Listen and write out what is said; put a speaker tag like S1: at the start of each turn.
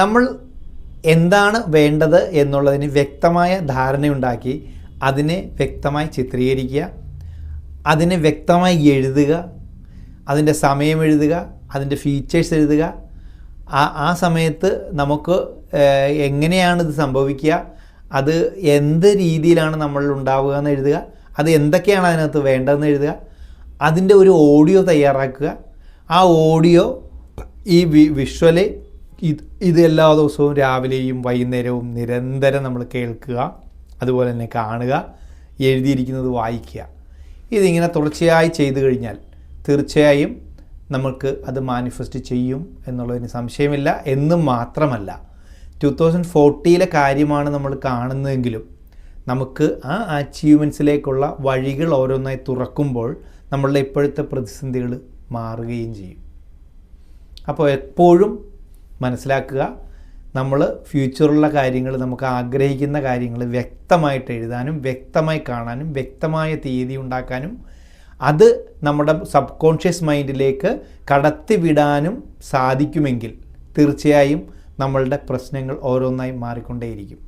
S1: നമ്മൾ എന്താണ് വേണ്ടത് എന്നുള്ളതിന് വ്യക്തമായ ധാരണയുണ്ടാക്കി അതിനെ വ്യക്തമായി ചിത്രീകരിക്കുക അതിനെ വ്യക്തമായി എഴുതുക അതിന്റെ സമയം എഴുതുക അതിന്റെ ഫീച്ചേഴ്സ് എഴുതുക. ആ ആ സമയത്ത് നമുക്ക് എങ്ങനെയാണ് ഇത് സംഭവിക്കുക അത് എന്ത് രീതിയിലാണ് നമ്മൾ ഉണ്ടാവുക എന്ന് എഴുതുക അത് എന്തൊക്കെയാണ് അതിനകത്ത് വേണ്ടതെന്ന് എഴുതുക അതിന്റെ ഒരു ഓഡിയോ തയ്യാറാക്കുക. ആ ഓഡിയോ ഈ വിഷ്വൽ ഇത് ഇത് എല്ലാ ദിവസവും രാവിലെയും വൈകുന്നേരവും നിരന്തരം നമ്മൾ കേൾക്കുക അതുപോലെ തന്നെ കാണുക എഴുതിയിരിക്കുന്നത് വായിക്കുക. ഇതിങ്ങനെ തുടർച്ചയായി ചെയ്തു കഴിഞ്ഞാൽ തീർച്ചയായും നമുക്ക് അത് മാനിഫെസ്റ്റ് ചെയ്യും എന്നുള്ളതിന് സംശയമില്ല. എന്നും മാത്രമല്ല ടു തൗസൻഡ് ഫോർട്ടിയിലെ കാര്യമാണ് നമ്മൾ കാണുന്നതെങ്കിലും നമുക്ക് ആ അച്ചീവ്മെന്റ്സിലേക്കുള്ള വഴികൾ ഓരോന്നായി തുറക്കുമ്പോൾ നമ്മളുടെ ഇപ്പോഴത്തെ പ്രതിസന്ധികൾ മാറുകയും ചെയ്യും. അപ്പോൾ എപ്പോഴും മനസ്സിലാക്കുക. നമ്മൾ ഫ്യൂച്ചറിലുള്ള കാര്യങ്ങൾ നമുക്ക് ആഗ്രഹിക്കുന്ന കാര്യങ്ങൾ വ്യക്തമായിട്ട് എഴുതാനും വ്യക്തമായി കാണാനും വ്യക്തമായ തീയതി ഉണ്ടാക്കാനും അത് നമ്മുടെ സബ് കോൺഷ്യസ് മൈൻഡിലേക്ക് കടത്തിവിടാനും സാധിക്കുമെങ്കിൽ തീർച്ചയായും നമ്മളുടെ പ്രശ്നങ്ങൾ ഓരോന്നായി മാറിക്കൊണ്ടേയിരിക്കും.